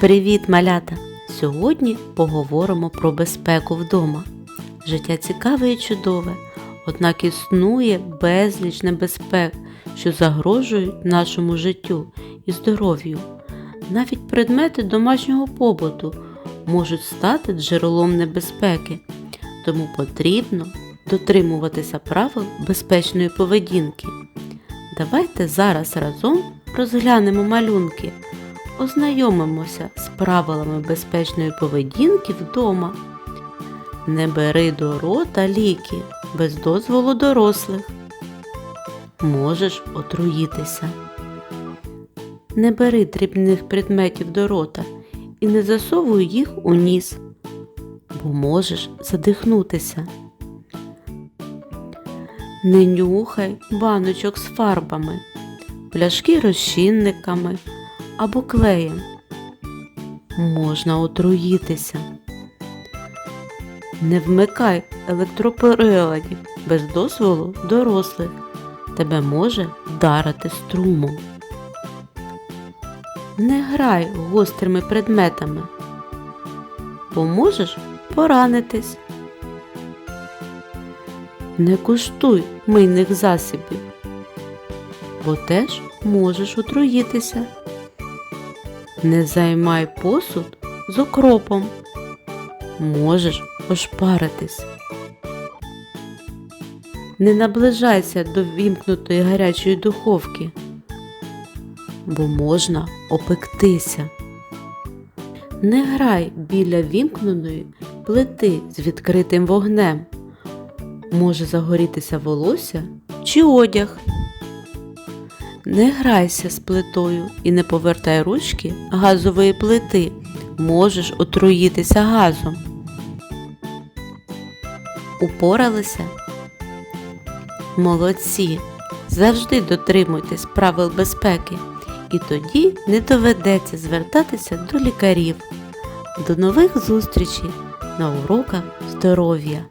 Привіт, малята! Сьогодні поговоримо про безпеку вдома. Життя цікаве і чудове, однак існує безліч небезпек, що загрожують нашому життю і здоров'ю. Навіть предмети домашнього побуту можуть стати джерелом небезпеки, тому потрібно дотримуватися правил безпечної поведінки. Давайте зараз разом розглянемо малюнки, ознайомимося з правилами безпечної поведінки вдома. Не бери до рота ліки без дозволу дорослих. Можеш отруїтися. Не бери дрібних предметів до рота і не засовуй їх у ніс, бо можеш задихнутися. Не нюхай баночок з фарбами, пляшки розчинниками або клеєм. Можна отруїтися. Не вмикай електроприладів без дозволу дорослих. Тебе може вдарити струмом. Не грай гострими предметами, бо можеш поранитись. Не куштуй мийних засобів, бо теж можеш отруїтися. Не займай посуд з окропом, можеш ошпаритись. Не наближайся до вімкнутої гарячої духовки, бо можна опектися. Не грай біля вімкненої плити з відкритим вогнем. Може загорітися волосся чи одяг. Не грайся з плитою і не повертай ручки газової плити. Можеш отруїтися газом. Упоралися? Молодці! Завжди дотримуйтесь правил безпеки, і тоді не доведеться звертатися до лікарів. До нових зустрічей на уроках здоров'я!